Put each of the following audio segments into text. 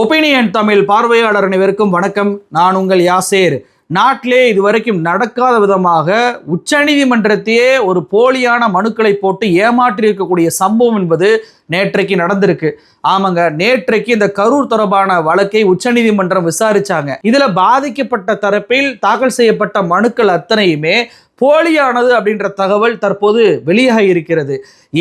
Opinion Tamil பார்வையாளர் அனைவருக்கும் வணக்கம். நான் உங்கள் யாசேர். நாட்டிலே இதுவரைக்கும் நடக்காத விதமாக உச்சநீதிமன்றத்தையே ஒரு போலியான மனுக்களை போட்டு ஏமாற்றி இருக்கக்கூடிய சம்பவம் என்பது நேற்றைக்கு நடந்திருக்கு. ஆமாங்க நேற்றைக்கு இந்த கரூர் தொடர்பான வழக்கை உச்சநீதிமன்றம் விசாரிச்சாங்க. இதுல பாதிக்கப்பட்ட தரப்பில் தாக்கல் செய்யப்பட்ட மனுக்கள் அத்தனையுமே போலியானது அப்படின்ற தகவல் தற்போது வெளியாக இருக்கிறது.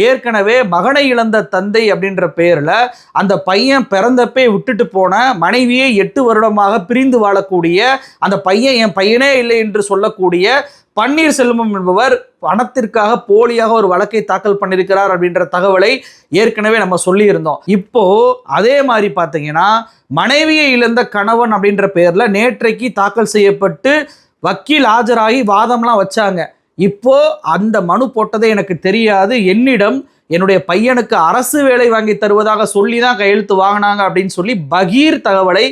ஏற்கனவே மகனை இழந்த தந்தை அப்படின்ற பெயரில் அந்த பையன் பிறந்தப்பே விட்டுட்டு போன மனைவியை எட்டு வருடமாக பிரிந்து வாழக்கூடிய அந்த பையன் என் பையனே இல்லை என்று சொல்லக்கூடிய பன்னீர்செல்வம் என்பவர் பணத்திற்காக போலியாக ஒரு வழக்கை தாக்கல் பண்ணியிருக்கிறார் அப்படின்ற தகவலை ஏற்கனவே நம்ம சொல்லியிருந்தோம். இப்போ அதே மாதிரி பார்த்தீங்கன்னா மனைவியை இழந்த கணவன் அப்படின்ற பெயரில் நேற்றைக்கு தாக்கல் செய்யப்பட்டு வக்கீல் ஆஜராகி வாதம்லாம் வச்சாங்க. இப்போ அந்த மனு போட்டதே எனக்கு தெரியாது. என்னிடம் என்னுடைய பையனுக்கு அரசு வேலை வாங்கி தருவதாக சொல்லி தான் கையெழுத்து வாங்கினாங்க அப்படின்னு சொல்லி பகீர் தகவலை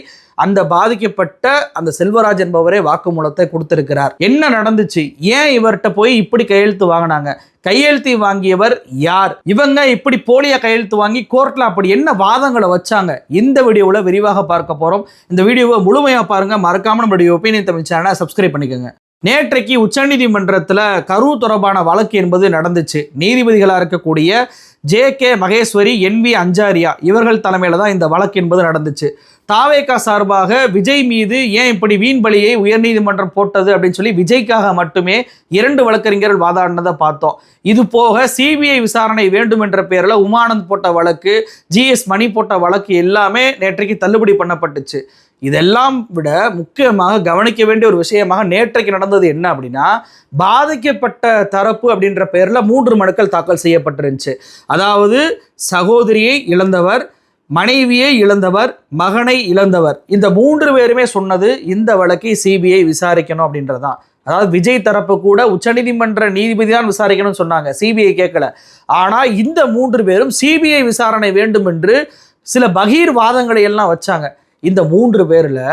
அந்த பாதிக்கப்பட்ட அந்த செல்வராஜ் என்பவரே வாக்குமூலத்தை கொடுத்திருக்கிறார். என்ன நடந்துச்சு? ஏன் இவர்கிட்ட போய் இப்படி கையெழுத்து வாங்கினாங்க? கையெழுத்து வாங்கியவர் யார்? இவங்க இப்படி போலியா கையெழுத்து வாங்கி கோர்ட்ல அப்படி என்ன வாதங்களை வச்சாங்க? இந்த வீடியோவில் விரிவாக பார்க்க போறோம். இந்த வீடியோவை முழுமையா பாருங்க. மறக்காம நம்மளுடைய ஒப்பீனியன் தமிழ் சேனலை சப்ஸ்கிரைப் பண்ணிக்கோங்க. நேற்றைக்கு உச்சநீதிமன்றத்தில் கரு தொடர்பான வழக்கு என்பது நடந்துச்சு. நீதிபதிகளாக இருக்கக்கூடிய J K Maheshwari N V Anjaria இவர்கள் தலைமையில் தான் இந்த வழக்கு என்பது நடந்துச்சு. தாவேகா சார்பாக விஜய் மீது ஏன் இப்படி வீண் பலியை உயர்நீதிமன்றம் போட்டது அப்படின்னு சொல்லி விஜய்க்காக மட்டுமே இரண்டு வழக்கறிஞர்கள் வாதாடினதை பார்த்தோம். இது போக சிபிஐ விசாரணை வேண்டும் என்ற பெயரில் உமானந்த் போட்ட வழக்கு ஜிஎஸ் மணி போட்ட வழக்கு எல்லாமே நேற்றைக்கு தள்ளுபடி பண்ணப்பட்டுச்சு. இதெல்லாம் விட முக்கியமாக கவனிக்க வேண்டிய ஒரு விஷயமாக நேற்றைக்கு நடந்தது என்ன அப்படின்னா பாதிக்கப்பட்ட தரப்பு அப்படின்ற பெயரில் மூன்று மனுக்கள் தாக்கல் செய்யப்பட்டிருந்துச்சு. அதாவது சகோதரியை இழந்தவர் மனைவியை இழந்தவர் மகனை இழந்தவர். இந்த மூன்று பேருமே சொன்னது இந்த வழக்கை சிபிஐ விசாரிக்கணும் அப்படின்றது தான் அதாவது விஜய் தரப்பு கூட உச்சநீதிமன்ற நீதிபதி தான் விசாரிக்கணும்னு சொன்னாங்க. சிபிஐ கேட்கல. ஆனால் இந்த மூன்று பேரும் சிபிஐ விசாரணை வேண்டும் என்று சில பகீர் வாதங்களை எல்லாம் வச்சாங்க. இந்த மூன்று பேரில்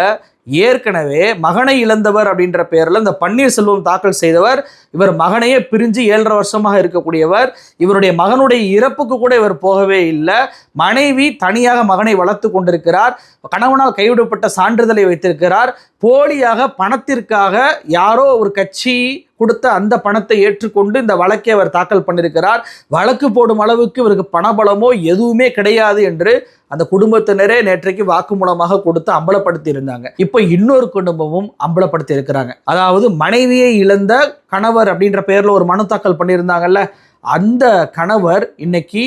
ஏற்கனவே மகனை இழந்தவர் அப்படின்ற பெயரில் இந்த பன்னீர்செல்வம் தாக்கல் செய்தவர் இவர் மகனையே பிரிஞ்சு ஏழரை வருஷமாக இருக்கக்கூடியவர் இவருடைய மகனுடைய இறப்புக்கு கூட இவர் போகவே இல்லை. மனைவி தனியாக மகனை வளர்த்து கொண்டிருக்கிறார். கணவனால் கைவிடப்பட்ட சான்றிதழை வைத்திருக்கிறார். போலியாக பணத்திற்காக யாரோ ஒரு கட்சி கொடுத்த அந்த பணத்தை ஏற்றுக்கொண்டு இந்த வழக்கை அவர் தாக்கல் பண்ணியிருக்கிறார். வழக்கு போடும் அளவுக்கு இவருக்கு பணபலமோ எதுவுமே கிடையாது என்று அந்த குடும்பத்தினரே நேற்றைக்கு வாக்குமூலமாக கொடுத்து அம்பலப்படுத்தி இருந்தாங்க இப்போ இன்னொரு குடும்பமும் அம்பலப்படுத்தி இருக்கிறாங்க அதாவது மனைவியை இழந்த கணவர் அப்படின்ற பெயரில் ஒரு மனு தாக்கல் பண்ணியிருந்தாங்கல்ல அந்த கணவர் இன்னைக்கு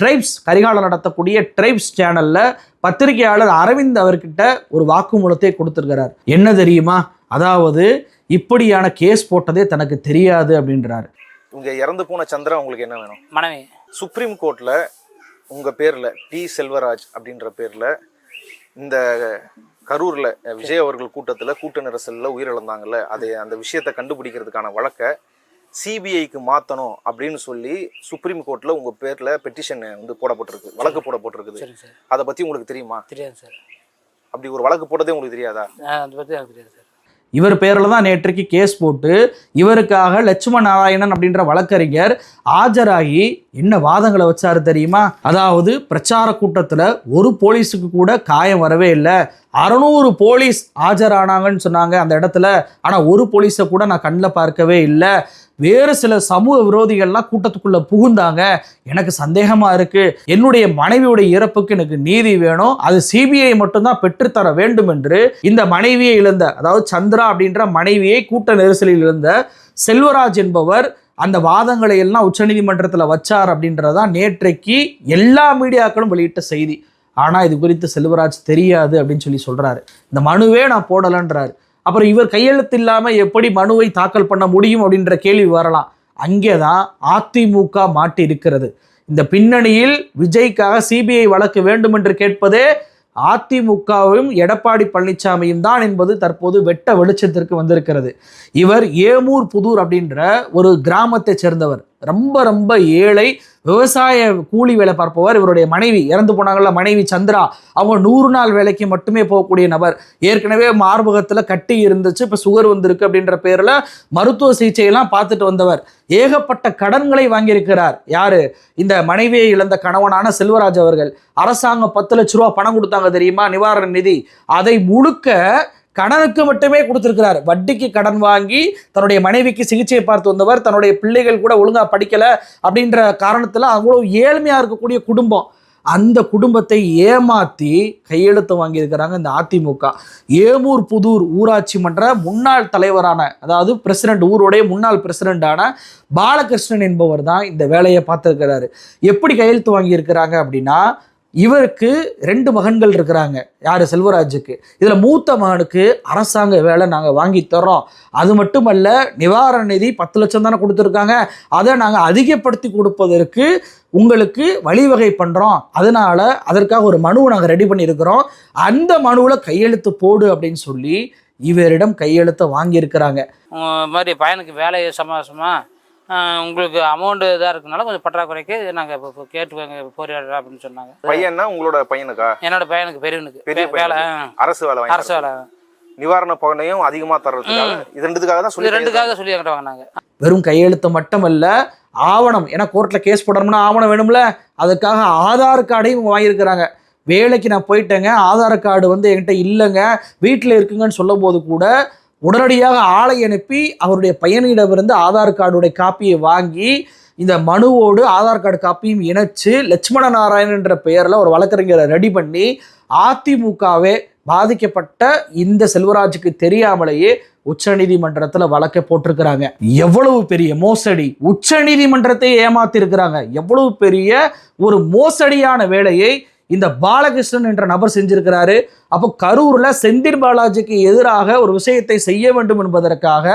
ட்ரைப்ஸ் கரிகாலம் நடத்தக்கூடிய ட்ரைப்ஸ் சேனல்ல பத்திரிகையாளர் அரவிந்த் அவர்கிட்ட ஒரு வாக்குமூலத்தை கொடுத்திருக்கிறார். என்ன தெரியுமா? அதாவது இப்படியான கேஸ் போட்டதே தனக்கு தெரியாது அப்படின்றாரு. இங்க இறந்து போன சந்திரா உங்களுக்கு என்ன வேணும்? மனைவி. சுப்ரீம் கோர்ட்ல உங்க பேர்ல டி செல்வராஜ் அப்படின்ற பேர்ல இந்த கரூர்ல விஜய் அவர்கள் கூட்டத்துல கூட்ட நெரிசல்ல உயிரிழந்தாங்கல்ல அதை அந்த விஷயத்தை கண்டுபிடிக்கிறதுக்கான வழக்கை சிபிஐக்கு மாத்தணும் அப்படின்னு சொல்லி சுப்ரீம் கோர்ட்ல உங்க பேர்ல பெட்டிஷன் வந்து போடப்பட்டிருக்கு. வழக்கு போடப்பட்டிருக்குது. சரி சார். அதை பத்தி உங்களுக்கு தெரியுமா? தெரியாது சார். அப்படி ஒரு வழக்கு போட்டதே உங்களுக்கு தெரியாதா? அதை பற்றி எனக்கு தெரியாது சார். இவர் பேரில் தான் நேற்றைக்கு கேஸ் போட்டு இவருக்காக லட்சுமண நாராயணன் அப்படின்ற வழக்கறிஞர் ஆஜராகி என்ன வாதங்களை வச்சாரு தெரியுமா? அதாவது பிரச்சார கூட்டத்தில் ஒரு போலீஸுக்கு கூட காயம் வரவே இல்லை. அறநூறு போலீஸ் ஆஜரானாங்கன்னு சொன்னாங்க அந்த இடத்துல. ஆனால் ஒரு போலீஸை கூட நான் கண்ணில் பார்க்கவே இல்லை. வேறு சில சமூக விரோதிகள்லாம் கூட்டத்துக்குள்ளே புகுந்தாங்க. எனக்கு சந்தேகமாக இருக்குது என்னுடைய மனைவியுடைய இறப்புக்கு எனக்கு நீதி வேணும். அது சிபிஐ மட்டும்தான் பெற்றுத்தர வேண்டும் என்று இந்த மனைவியை இழந்த அதாவது சந்திரா அப்படின்ற மனைவியை கூட்ட நெரிசலில் இழந்த செல்வராஜ் என்பவர் அந்த வாதங்களை எல்லாம் உச்சநீதிமன்றத்தில் வச்சார் அப்படின்றதான் நேற்றைக்கு எல்லா மீடியாக்களும் வெளியிட்ட செய்தி. ஆனால் இது குறித்து செல்வராஜ் தெரியாது அப்படின்னு சொல்லி சொல்கிறாரு இந்த மனுவே நான் போடலைன்றாரு. அப்புறம் இவர் கையெழுத்து இல்லாமல் எப்படி மனுவை தாக்கல் பண்ண முடியும் அப்படின்ற கேள்வி வரலாம். அங்கே தான் அதிமுக மாட்டி இருக்கிறது. இந்த பின்னணியில் விஜய்க்காக சிபிஐ வழக்கு வேண்டும் என்று கேட்பதே அதிமுகவும் எடப்பாடி பழனிசாமியும் தான் என்பது தற்போது வெட்ட வெளிச்சத்திற்கு வந்திருக்கிறது. இவர் ஏமூர் புதூர் அப்படின்ற ஒரு கிராமத்தை சேர்ந்தவர். ரொம்ப ரொம்ப ஏழை விவசாய கூலி வேலை பார்ப்பவர். இவருடைய மனைவி இறந்து போனாங்கல்ல மனைவி சந்திரா. அவங்க நூறு நாள் வேலைக்கு மட்டுமே போகக்கூடிய நபர். ஏற்கனவே மார்பகத்தில் கட்டி இருந்துச்சு இப்போ சுகர் வந்திருக்கு அப்படின்ற பேரில் மருத்துவ சிகிச்சையெல்லாம் பார்த்துட்டு வந்தவர். ஏகப்பட்ட கடன்களை வாங்கியிருக்கிறார். யார்? இந்த மனைவியை இழந்த கணவனான செல்வராஜ் அவர்கள். அரசாங்கம் பத்து லட்ச ரூபா பணம் கொடுத்தாங்க தெரியுமா? நிவாரண நிதி. அதை முழுக்க கடனுக்கு மட்டுமே கொடுத்துருக்கிறார். வட்டிக்கு கடன் வாங்கி தன்னுடைய மனைவிக்கு சிகிச்சையை பார்த்து வந்தவர் தன்னுடைய பிள்ளைகள் கூட ஒழுங்காக படிக்கலை அப்படின்ற காரணத்தில் அவ்வளோ ஏழ்மையாக இருக்கக்கூடிய குடும்பம். அந்த குடும்பத்தை ஏமாற்றி கையெழுத்து வாங்கியிருக்கிறாங்க இந்த அதிமுக. ஏமூர் புதூர் ஊராட்சி மன்ற முன்னாள் தலைவரான அதாவது பிரசிடென்ட் ஊருடைய முன்னாள் பிரசிடென்டான பாலகிருஷ்ணன் என்பவர் தான் இந்த வேலையை பார்த்துருக்கிறாரு. எப்படி கையெழுத்து வாங்கியிருக்கிறாங்க அப்படின்னா இவருக்கு ரெண்டு மகன்கள் இருக்கிறாங்க. யார்? செல்வராஜுக்கு. இதில் மூத்த மகனுக்கு அரசாங்க வேலை நாங்கள் வாங்கி தரோம் அது மட்டுமல்ல நிவாரண நிதி பத்து லட்சம் தானே கொடுத்துருக்காங்க. அதை நாங்கள் அதிகப்படுத்தி கொடுப்பதற்கு உங்களுக்கு வழிவகை பண்ணுறோம் அதனால் அதற்காக ஒரு மனுவை நாங்கள் ரெடி பண்ணியிருக்கிறோம். அந்த மனுவில் கையெழுத்து போடு அப்படின்னு சொல்லி இவரிடம் கையெழுத்தை வாங்கியிருக்கிறாங்க. மாதிரி பையனுக்கு வேலை சமாசமாக உங்களுக்கு அமௌண்ட் இதாக இருக்கனால கொஞ்சம் பற்றாக்குறைக்கு நாங்கள் இப்போ கேட்டு போராடுறோம் அப்படின்னு சொன்னாங்க. பையன்னா உங்களோட பையனுக்கா? என்னோட பையனுக்கு பெரியவனுக்கு. பெரிய வேலை. அரசு வேலை வாங்கி அரசு வேலை. நிவாரண பகனையும் அதிகமா தர்றதுக்காக இது ரெண்டுத்துக்காக தான் சொல்லி ரெண்டுக்காக சொல்லி என்கிட்ட வாங்கினாங்க. வெறும் கையெழுத்து மட்டுமல்ல ஆவணம். ஏன்னா கோர்ட்டில் கேஸ் போடணும்னா ஆவணம் வேணும்ல? அதுக்காக ஆதார் கார்டையும் இவங்க வாங்கியிருக்கிறாங்க. வேலைக்கு நான் போயிட்டேங்க. ஆதார் கார்டு வந்து என்கிட்ட இல்லைங்க. வீட்டில் இருக்குங்கன்னு சொல்லும் போது கூட உடனடியாக ஆளை அனுப்பி அவருடைய பையனிடமிருந்து ஆதார் கார்டுடைய காப்பியை வாங்கி இந்த மனுவோடு ஆதார் கார்டு காப்பியும் இணைச்சு லட்சுமண நாராயணன் என்ற பெயரில் ஒரு வழக்கறிஞரை ரெடி பண்ணி அதிமுகவே பாதிக்கப்பட்ட இந்த செல்வராஜுக்கு தெரியாமலேயே உச்சநீதிமன்றத்தில் வழக்கை போட்டிருக்கிறாங்க. எவ்வளவு பெரிய மோசடி. உச்சநீதிமன்றத்தை ஏமாத்திருக்கிறாங்க. எவ்வளவு பெரிய ஒரு மோசடியான வேலையை இந்த பாலகிருஷ்ணன் என்ற நபர் செஞ்சிருக்கிறாரு. அப்போ கரூரில் செந்தில் பாலாஜிக்கு எதிராக ஒரு விஷயத்தை செய்ய வேண்டும் என்பதற்காக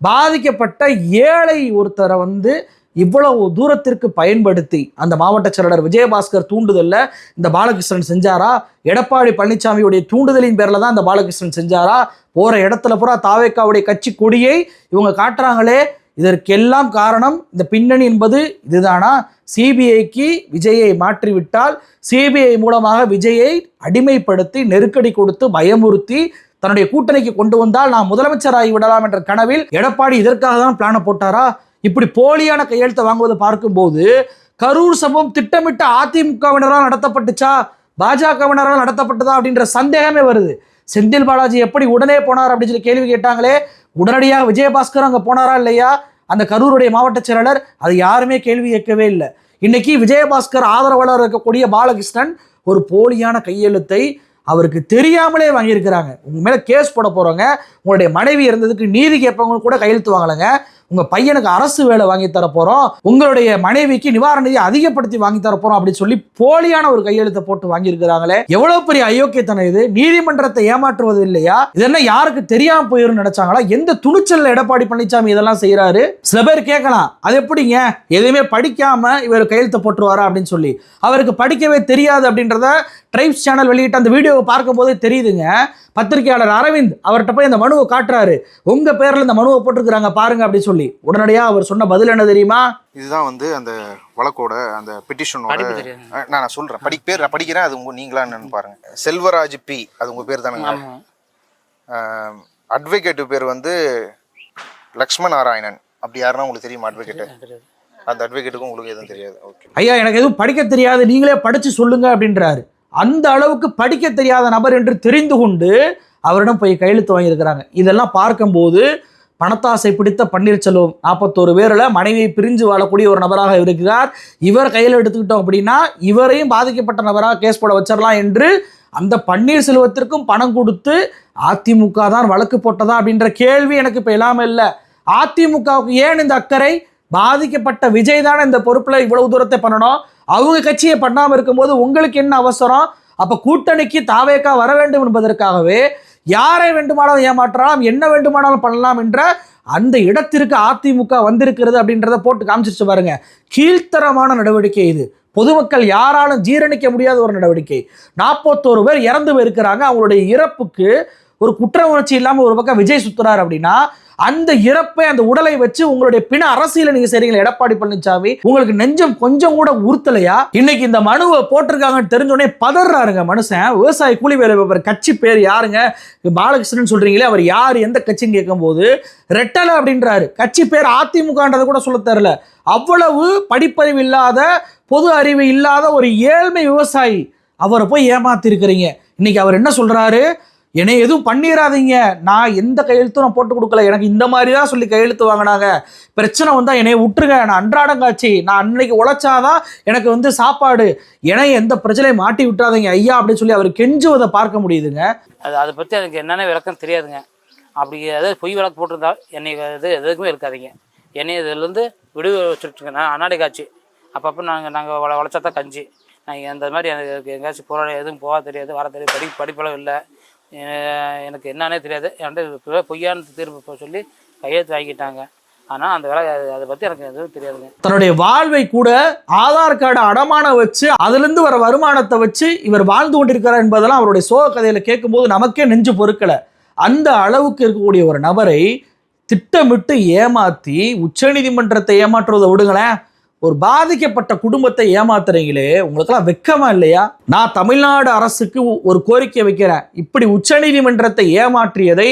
பாதிக்கப்பட்ட ஏழை ஒருத்தரை வந்து இவ்வளவு தூரத்திற்கு பயன்படுத்தி அந்த மாவட்ட செயலாளர் விஜயபாஸ்கர் தூண்டுதலில் இந்த பாலகிருஷ்ணன் செஞ்சாரா? எடப்பாடி பழனிசாமியுடைய தூண்டுதலின் பேரில் தான் இந்த பாலகிருஷ்ணன் செஞ்சாரா? போகிற இடத்துல பூரா தாவேக்காவுடைய கட்சி கொடியை இவங்க காட்டுறாங்களே. இதற்கெல்லாம் காரணம் இந்த பின்னணி என்பது இதுதானா? சிபிஐக்கு விஜயை மாற்றிவிட்டால் சிபிஐ மூலமாக விஜயை அடிமைப்படுத்தி நெருக்கடி கொடுத்து பயமுறுத்தி தன்னுடைய கூட்டணிக்கு கொண்டு வந்தால் நான் முதலமைச்சராகி விடலாம் என்ற கனவில் எடப்பாடி இதற்காக தான் பிளானை போட்டாரா? இப்படி போலியான கையெழுத்தை வாங்குவதை பார்க்கும்போது கரூர் சம்பவம் திட்டமிட்ட அதிமுகவினரால் நடத்தப்பட்டுச்சா? பாஜகவினரால் நடத்தப்பட்டதா அப்படின்ற சந்தேகமே வருது. செந்தில் பாலாஜி எப்படி உடனே போனார் அப்படின்னு சொல்லி கேள்வி கேட்டாங்களே உடனடியாக விஜயபாஸ்கர் அங்கே போனாரா இல்லையா? அந்த கரூருடைய மாவட்ட செயலாளர் அது யாருமே கேள்வி கேட்கவே இல்லை. இன்னைக்கு விஜயபாஸ்கர் ஆதரவாளர் இருக்கக்கூடிய பாலகிருஷ்ணன் ஒரு போலியான கையெழுத்தை அவருக்கு தெரியாமலே வாங்கியிருக்கிறாங்க. உங்க மேல கேஸ் போட போறவங்க உங்களுடைய மனைவி இருந்ததுக்கு நீதி கேட்பவங்க கூட கையெழுத்து வாங்கலைங்க. உங்க பையனுக்கு அரசு வேலை வாங்கி தர போறோம். உங்களுடைய மனைவிக்கு நிவாரண நிதி அதிகப்படுத்தி வாங்கி தர போறோம் அப்படின்னு சொல்லி போலியான ஒரு கையெழுத்தை போட்டு வாங்கியிருக்கிறாங்களே எவ்வளவு பெரிய அயோக்கியத்தனம் இது? நீதிமன்றத்தை ஏமாற்றுவது இல்லையா? இதெல்லாம் யாருக்கு தெரியாம போயிரும் நினைச்சாங்களா? எந்த துணிச்சல் எடப்பாடி பழனிசாமி இதெல்லாம் செய்யறாரு சில பேர் கேட்கலாம் அது எப்படிங்க? எதுவுமே படிக்காம இவர் கையெழுத்தை போட்டுருவாரா அப்படின்னு சொல்லி. அவருக்கு படிக்கவே தெரியாது அப்படின்றத ட்ரைப்ஸ் சேனல் வெளியிட்ட அந்த வீடியோவை பார்க்கும்போதே தெரியுதுங்க. பத்திரிகையாளர் அரவிந்த் அவர்கிட்ட போய் அந்த மனுவை காட்டுறாரு. உங்க பேர்ல இந்த மனுவை போட்டிருக்கிறாங்க பாருங்க அப்படின்னு சொல்லி. உடனடியா அவர் சொன்ன பதில் என்ன தெரியுமா? இதுதான் வந்து அந்த வழக்கோட அந்த பெட்டிஷனோட நான் நான் சொல்றேன். படி பேர் நான் படிக்கிறேன் அது உங்க நீங்களா என்னன்னு பாருங்க. செல்வராஜ் பி அது உங்க பேர் தானுங்க? ஆமாம் அட்வொகேட் பேர் வந்து லக்ஷ்மண நாராயணன் அப்படி யாருன்னா உங்களுக்கு தெரியுமா அட்வொகேட் தெரியாது அந்த அட்வொகேட்டுக்கும் உங்களுக்கு எதுவும் தெரியாது. ஓகே ஐயா எனக்கு எதுவும் படிக்க தெரியாது. நீங்களே படிச்சு சொல்லுங்க அப்படின்றாரு. அந்த அளவுக்கு படிக்க தெரியாத நபர் என்று தெரிந்து கொண்டு அவரிடம் போய் கையெழுத்து வாங்கியிருக்கிறாங்க. இதெல்லாம் பார்க்கும்போது பணத்தாசை பிடித்த பன்னீர்செல்வம் நாற்பத்தோரு பேரில் மனைவியை பிரிஞ்சு வாழக்கூடிய ஒரு நபராக இருக்கிறார். இவர் கையில் எடுத்துக்கிட்டோம் அப்படின்னா இவரையும் பாதிக்கப்பட்ட நபராக கேஸ் போட வச்சிடலாம் என்று அந்த பன்னீர்செல்வத்திற்கும் பணம் கொடுத்து அதிமுக தான் வழக்கு போட்டதா அப்படின்ற கேள்வி எனக்கு இப்போ இல்லாமல் இல்லை. அதிமுகவுக்கு ஏன் இந்த அக்கறை? பாதிக்கப்பட்ட விஜய் தானே இந்த பொறுப்பில் இவ்வளவு தூரத்தை பண்ணணும்? அவங்க கட்சியை பண்ணாமல் இருக்கும்போது உங்களுக்கு என்ன அவசரம்? அப்போ கூட்டணிக்கு தாவேக்கா வர வேண்டும் என்பதற்காகவே யாரை வேண்டுமானாலும் ஏமாற்றலாம் என்ன வேண்டுமானாலும் பண்ணலாம் என்ற அந்த இடத்திற்கு அதிமுக வந்திருக்கிறது அப்படின்றத போட்டு காமிச்சிருச்சு பாருங்க. கீழ்த்தரமான நடவடிக்கை இது. பொதுமக்கள் யாராலும் ஜீரணிக்க முடியாத ஒரு நடவடிக்கை. நாற்பத்தோரு பேர் இறந்து போயிருக்கிறாங்க. அவங்களுடைய இறப்புக்கு ஒரு குற்ற உணர்ச்சி இல்லாமல் ஒரு பக்கம் விஜய் சுத்துறாரு அப்படின்னா அந்த இறப்பை அந்த உடலை வச்சு உங்களுடைய பிண அரசியல நீங்க செய்றீங்களா எடப்பாடி பழனிசாமி உங்களுக்கு நெஞ்சம் கொஞ்சம் கூட உறுத்தலையா? இன்னைக்கு இந்த மனுவை போட்டிருக்காங்கன்னு தெரிஞ்ச உடனே பதறாருங்க மனுஷன். விவசாய கூலி வேலை பார்ப்பார் கட்சி பேர் யாருங்க? பாலகிருஷ்ணன் சொல்றீங்களே அவர் யார்? எந்த கட்சின்னு கேட்கும்போது ரெட்டலை அப்படின்றாரு. கட்சி பேர் அதிமுகன்றதை கூட சொல்ல தெரில அவ்வளவு படிப்பறிவு இல்லாத பொது அறிவு இல்லாத ஒரு ஏழ்மை விவசாயி அவரை போய் ஏமாத்தி இருக்கிறீங்க இன்னைக்கு அவர் என்ன சொல்றாரு? என்னை எதுவும் பண்ணிடாதீங்க நான் எந்த கையெழுத்தும் நான் போட்டு கொடுக்கல. எனக்கு இந்த மாதிரி தான் சொல்லி கையெழுத்து வாங்கினாங்க. பிரச்சனை வந்தால் என்னை விட்டுருங்க. நான் அன்றாடம் காட்சி. நான் அன்னைக்கு உழைச்சாதான் எனக்கு வந்து சாப்பாடு. என்னை எந்த பிரச்சனையும் மாட்டி விட்டுறாதீங்க. ஐயா அப்படின்னு சொல்லி அவர் கெஞ்சுவதை பார்க்க முடியுதுங்க. அது அதை பற்றி எனக்கு என்னென்ன விளக்கம் தெரியாதுங்க. அப்படி ஏதாவது பொய் விளக்கு போட்டிருந்தா என்னை இது எதுக்குமே இருக்காதீங்க. என்னை இதுலேருந்து விடுவி வச்சுட்ருக்கேன் நான் அன்னாடி காட்சி. அப்பப்போ நாங்கள் நாங்கள் உழைச்சா தான் கஞ்சி. நான் எந்த மாதிரி எனக்கு எங்கேயாச்சும் போராட எதுவும் போக தெரியாது. வர தெரியாது. படி படிப்பளவு இல்லை. எனக்கு என்னன்னே தெரியாது. என்கிட்ட பொய்யான தீர்ப்பு சொல்லி கையெழுத்து வாங்கிட்டாங்க. ஆனால் அந்த வேலை அதை பற்றி எனக்கு எதுவும் தெரியாதுங்க. தன்னுடைய வாழ்வை கூட ஆதார் கார்டு அடமானம் வச்சு அதுலேருந்து வர வருமானத்தை வச்சு இவர் வாழ்ந்து கொண்டிருக்கிறார் என்பதெல்லாம் அவருடைய சோக கதையில் கேட்கும்போது நமக்கே நெஞ்சு பொறுக்கலை. அந்த அளவுக்கு இருக்கக்கூடிய ஒரு நபரை திட்டமிட்டு ஏமாற்றி உச்சநீதிமன்றத்தை ஏமாற்றுவதை விடுங்களேன். ஒரு பாதிக்கப்பட்ட குடும்பத்தை ஏமாத்துறீங்களே உங்களுக்கெல்லாம் வெக்கமா இல்லையா? நான் தமிழ்நாடு அரசுக்கு ஒரு கோரிக்கை வைக்கிறேன். இப்படி உச்சநீதிமன்றத்தை ஏமாற்றியதை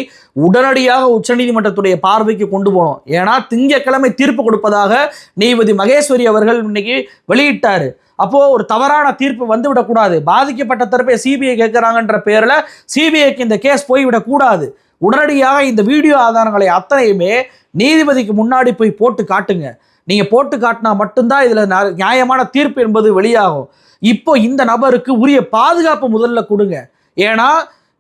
உடனடியாக உச்சநீதிமன்றத்துடைய பார்வைக்கு கொண்டு போகணும். ஏன்னா திங்கட்கிழமை தீர்ப்பு கொடுப்பதாக நீதிபதி மகேஸ்வரி அவர்கள் இன்னைக்கு வெளியிட்டாரு. அப்போ ஒரு தவறான தீர்ப்பு வந்து விடக்கூடாது பாதிக்கப்பட்ட தரப்பை சிபிஐ கேட்குறாங்கன்ற பேரில் சிபிஐக்கு இந்த கேஸ் போய்விடக்கூடாது. உடனடியாக இந்த வீடியோ ஆதாரங்களை அத்தனையுமே நீதிபதிக்கு முன்னாடி போய் போட்டு காட்டுங்க. நீங்கள் போட்டு காட்டினா மட்டும்தான் இதில் நியாயமான தீர்ப்பு என்பது வெளியாகும். இப்போ இந்த நபருக்கு உரிய பாதுகாப்பு முதல்ல கொடுங்க. ஏன்னா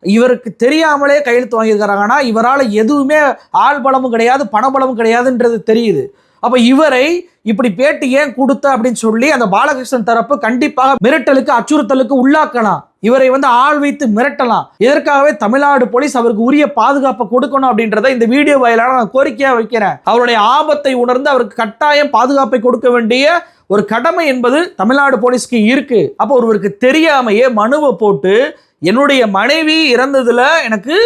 இவருக்கு தெரியாமலே கையெழுத்து வாங்கியிருக்கிறாங்கன்னா இவரால் எதுவுமே ஆள் பலமும் கிடையாது பணபலமும் கிடையாதுன்றது தெரியுது. அப்போ இவரை இப்படி பேட்டி ஏன் கொடுத்த அப்படின்னு சொல்லி அந்த பாலகிருஷ்ணன் தரப்பு கண்டிப்பாக மிரட்டலுக்கு அச்சுறுத்தலுக்கு உள்ளாக்கலாம். இவரை வந்து ஆள் வைத்து மிரட்டலாம். இதற்காகவே தமிழ்நாடு போலீஸ் அவருக்கு உரிய பாதுகாப்பை கொடுக்கணும் அப்படின்றத இந்த வீடியோ வாயிலாக நான் கோரிக்கையாக வைக்கிறேன். அவருடைய ஆபத்தை உணர்ந்து அவருக்கு கட்டாயம் பாதுகாப்பை கொடுக்க வேண்டிய ஒரு கடமை என்பது தமிழ்நாடு போலீஸ்க்கு இருக்கு. அப்போ ஒருவருக்கு தெரியாமையே மனுவை போட்டு என்னுடைய மனைவி இறந்ததுல எனக்கு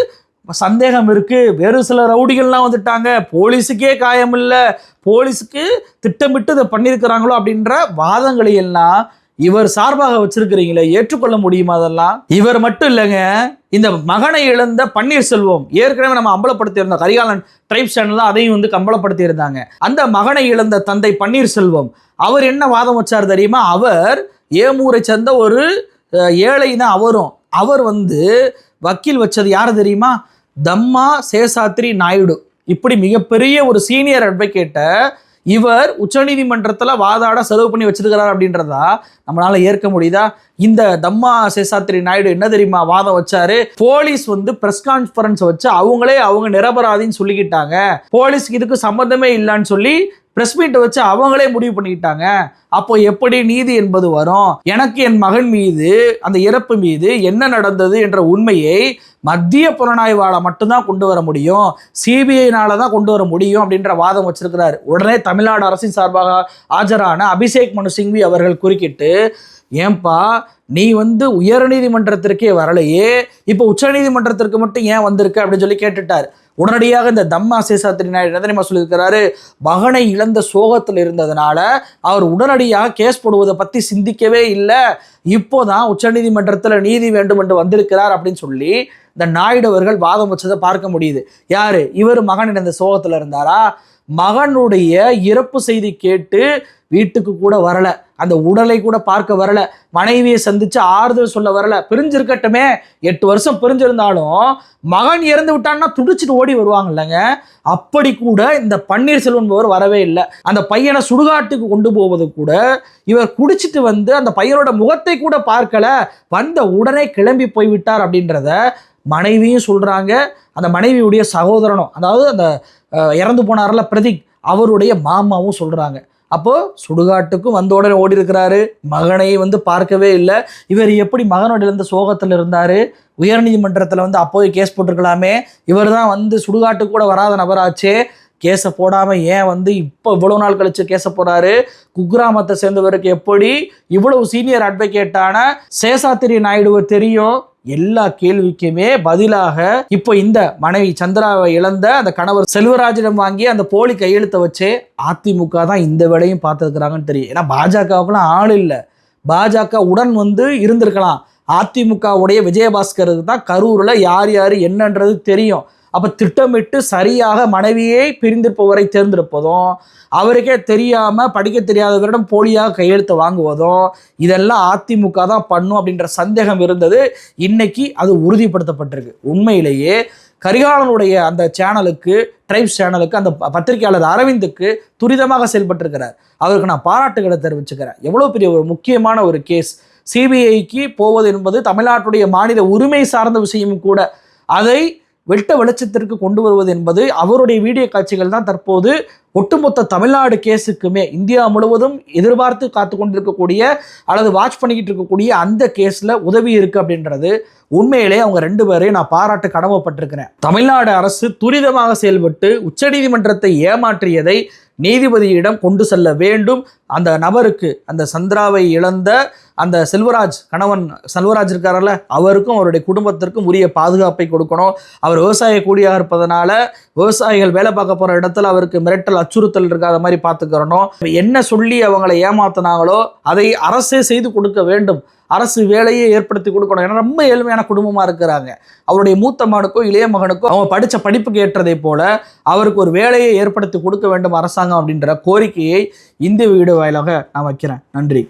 சந்தேகம் இருக்குது வேறு சில ரவுடிகள்லாம் வந்துட்டாங்க. போலீஸுக்கே காயம் இல்லை போலீஸுக்கு திட்டமிட்டு இதை பண்ணியிருக்கிறாங்களோ அப்படின்ற வாதங்களை எல்லாம் இவர் சார்பாக வச்சிருக்கிறீங்களே ஏற்றுக்கொள்ள முடியுமா அதெல்லாம்? இவர் மட்டும் இல்லைங்க இந்த மகனை இழந்த பன்னீர்செல்வம் ஏற்கனவே நம்ம அம்பலப்படுத்தியிருந்தோம் கரிகாலன் ட்ரைப் சேனல் அதையும் வந்து கம்பலப்படுத்தியிருந்தாங்க. அந்த மகனை இழந்த தந்தை பன்னீர்செல்வம் அவர் என்ன வாதம் வச்சார் தெரியுமா? அவர் ஏமூரை சேர்ந்த ஒரு ஏழை தான் அவரும் அவர் வந்து வக்கீல் வச்சது யார் தெரியுமா? தம்மா சேசாத்ரி நாயுடு. இப்படி மிகப்பெரிய ஒரு சீனியர் அட்வொகேட்டை இவர் உச்சநீதிமன்றத்தில் வாதாட செலவு பண்ணி வச்சிருக்கிறார் அப்படின்றதா நம்மளால ஏற்க முடியுதா? இந்த தம்மா சேசாத்ரி நாயுடு என்ன தெரியுமா வாதம் வச்சாரு? போலீஸ் வந்து பிரஸ் கான்ஃபரன்ஸ் வச்சு அவங்களே அவங்க நிரபராதின்னு சொல்லிக்கிட்டாங்க. போலீஸ்க்கு இதுக்கு சம்மந்தமே இல்லைன்னு சொல்லி பிரஸ் மீட்டை வச்சு அவங்களே முடிவு பண்ணிக்கிட்டாங்க. அப்போ எப்படி நீதி என்பது வரும்? எனக்கு என் மகன் மீது அந்த இறப்பு மீது என்ன நடந்தது என்ற உண்மையை மத்திய புலனாய்வாளை மட்டும்தான் கொண்டு வர முடியும். சிபிஐனால தான் கொண்டு வர முடியும் அப்படின்ற வாதம் வச்சிருக்கிறார். உடனே தமிழ்நாடு அரசின் சார்பாக ஆஜரான அபிஷேக் மனு சிங்வி அவர்கள் குறுக்கிட்டு ஏன்பா நீ வந்து உயர்நீதிமன்றத்திற்கே வரலையே. இப்போ உச்சநீதிமன்றத்திற்கு மட்டும் ஏன் வந்திருக்க? அப்படின்னு சொல்லி கேட்டுட்டார். உடனடியாக இந்த தம்மா சேசாத்திரி நாயுடு என்ன தெரியுமா சொல்லியிருக்கிறாரு? மகனை இழந்த சோகத்தில் இருந்ததுனால அவர் உடனடியாக கேஸ் போடுவதை பற்றி சிந்திக்கவே இல்லை. இப்போதான் உச்சநீதிமன்றத்தில் நீதி வேண்டும் என்று வந்திருக்கிறார் அப்படின்னு சொல்லி இந்த நாயுடு அவர்கள் வாதம் வச்சதை பார்க்க முடியுது. யாரு? இவர் மகன் இழந்த சோகத்தில் இருந்தாரா? மகனுடைய இறப்பு செய்தி கேட்டு வீட்டுக்கு கூட வரலை. அந்த உடலை கூட பார்க்க வரல. மனைவியை சந்திச்சு ஆறுதல் சொல்ல வரல. பிரிஞ்சிருக்கட்டுமே. எட்டு வருஷம் பிரிஞ்சிருந்தாலும் மகன் இறந்து விட்டான்னா துடிச்சிட்டு ஓடி வருவாங்க இல்லைங்க அப்படி கூட இந்த பன்னீர்செல்வம் போர் வரவே இல்லை. அந்த பையனை சுடுகாட்டுக்கு கொண்டு போவது கூட இவர் குடிச்சிட்டு வந்து அந்த பையனோட முகத்தை கூட பார்க்கல. வந்த உடனே கிளம்பி போய்விட்டார் அப்படின்றத மனைவியும் சொல்றாங்க. அந்த மனைவியுடைய சகோதரனும் அதாவது அந்த இறந்து போனார்ல பிரதீக் அவருடைய மாமாவும் சொல்றாங்க. அப்போது சுடுகாட்டுக்கும் வந்த உடனே ஓடி இருக்கிறாரு மகனை வந்து பார்க்கவே இல்லை. இவர் எப்படி மகனோட இருந்த சோகத்தில் இருந்தார்? உயர்நீதிமன்றத்தில் வந்து அப்போவே கேஸ் போட்டிருக்கலாமே. இவர் தான் வந்து சுடுகாட்டு கூட வராத நபராச்சே. கேஸை போடாமல் ஏன் வந்து இப்போ இவ்வளோ நாள் கழித்து கேஸை போகிறாரு குக்கிராமத்தை சேர்ந்தவருக்கு எப்படி இவ்வளவு சீனியர் அட்வொகேட்டான சேசாத்திரி நாயுடுவை தெரியும்? எல்லா கேள்விக்குமே பதிலாக இப்போ இந்த மனைவி சந்திராவை இழந்த அந்த கணவர் செல்வராஜிடம் வாங்கி அந்த போலி கையெழுத்தை வச்சே அதிமுக தான் இந்த வேலையும் பார்த்துருக்குறாங்கன்னு தெரியும். ஏன்னா பாஜகவுக்குலாம் ஆள் இல்லை. பாஜக உடன் வந்து இருந்திருக்கலாம். அதிமுகவுடைய விஜயபாஸ்கருக்கு தான் கரூரில் யார் யார் என்னன்றது தெரியும். அப்போ திட்டமிட்டு சரியாக மனைவியை பிரிந்திருப்பவரை தேர்ந்தெடுப்பதும் அவருக்கே தெரியாமல் படிக்க தெரியாதவரிடம் போலியாக கையெழுத்து வாங்குவதும் இதெல்லாம் அதிமுக தான் பண்ணும் அப்படின்ற சந்தேகம் இருந்தது. இன்னைக்கு அது உறுதிப்படுத்தப்பட்டிருக்கு. உண்மையிலேயே கரிகாலனுடைய அந்த சேனலுக்கு ட்ரைப்ஸ் சேனலுக்கு அந்த பத்திரிகையாளர் அரவிந்துக்கு துரிதமாக செயல்பட்டிருக்கிறார். அவருக்கு நான் பாராட்டுகளை தெரிவிச்சுக்கிறேன். எவ்வளோ பெரிய ஒரு முக்கியமான ஒரு கேஸ். சிபிஐக்கு போவது என்பது தமிழ்நாட்டுடைய மாநில உரிமை சார்ந்த விஷயமும் கூட. அதை வெட்ட வெளிச்சத்திற்கு கொண்டு வருவது என்பது அவருடைய வீடியோ காட்சிகள் தான் தற்போது ஒட்டுமொத்த தமிழ்நாடு கேஸுக்குமே. இந்தியா முழுவதும் எதிர்பார்த்து காத்து கொண்டிருக்கக்கூடிய அல்லது வாட்ச் பண்ணிக்கிட்டு இருக்கக்கூடிய அந்த கேஸில் உதவி இருக்கு அப்படின்றது. உண்மையிலே அவங்க ரெண்டு பேரையும் நான் பாராட்டு கடமைப்பட்டிருக்கிறேன். தமிழ்நாடு அரசு துரிதமாக செயல்பட்டு உச்சநீதிமன்றத்தை ஏமாற்றியதை நீதிபதியிடம் கொண்டு செல்ல வேண்டும். அந்த நபருக்கு அந்த சந்திராவை இழந்த அந்த செல்வராஜ் கணவன் செல்வராஜ் இருக்காரல்ல அவருக்கும் அவருடைய குடும்பத்திற்கும் உரிய பாதுகாப்பை கொடுக்கணும். அவர் விவசாய கூலியாக இருப்பதனால விவசாயிகள் வேலை பார்க்க போகிற இடத்துல அவருக்கு மிரட்டல் அச்சுறுத்தல் இருக்காத மாதிரி பார்த்துக்கிறணும். என்ன சொல்லி அவங்களை ஏமாத்தினாங்களோ அதை அரசே செய்து கொடுக்க வேண்டும். அரசு வேலையை ஏற்படுத்தி கொடுக்கணும். ஏன்னா ரொம்ப ஏழ்மையான குடும்பமாக இருக்கிறாங்க. அவருடைய மூத்த மகனுக்கும் இளைய மகனுக்கும் அவங்க படித்த படிப்புக்கு ஏற்றதை போல அவருக்கு ஒரு வேலையை ஏற்படுத்தி கொடுக்க வேண்டும் அரசாங்கம் அப்படின்ற கோரிக்கையை இந்த வீடியோ வாயிலாக நான் வைக்கிறேன். நன்றி.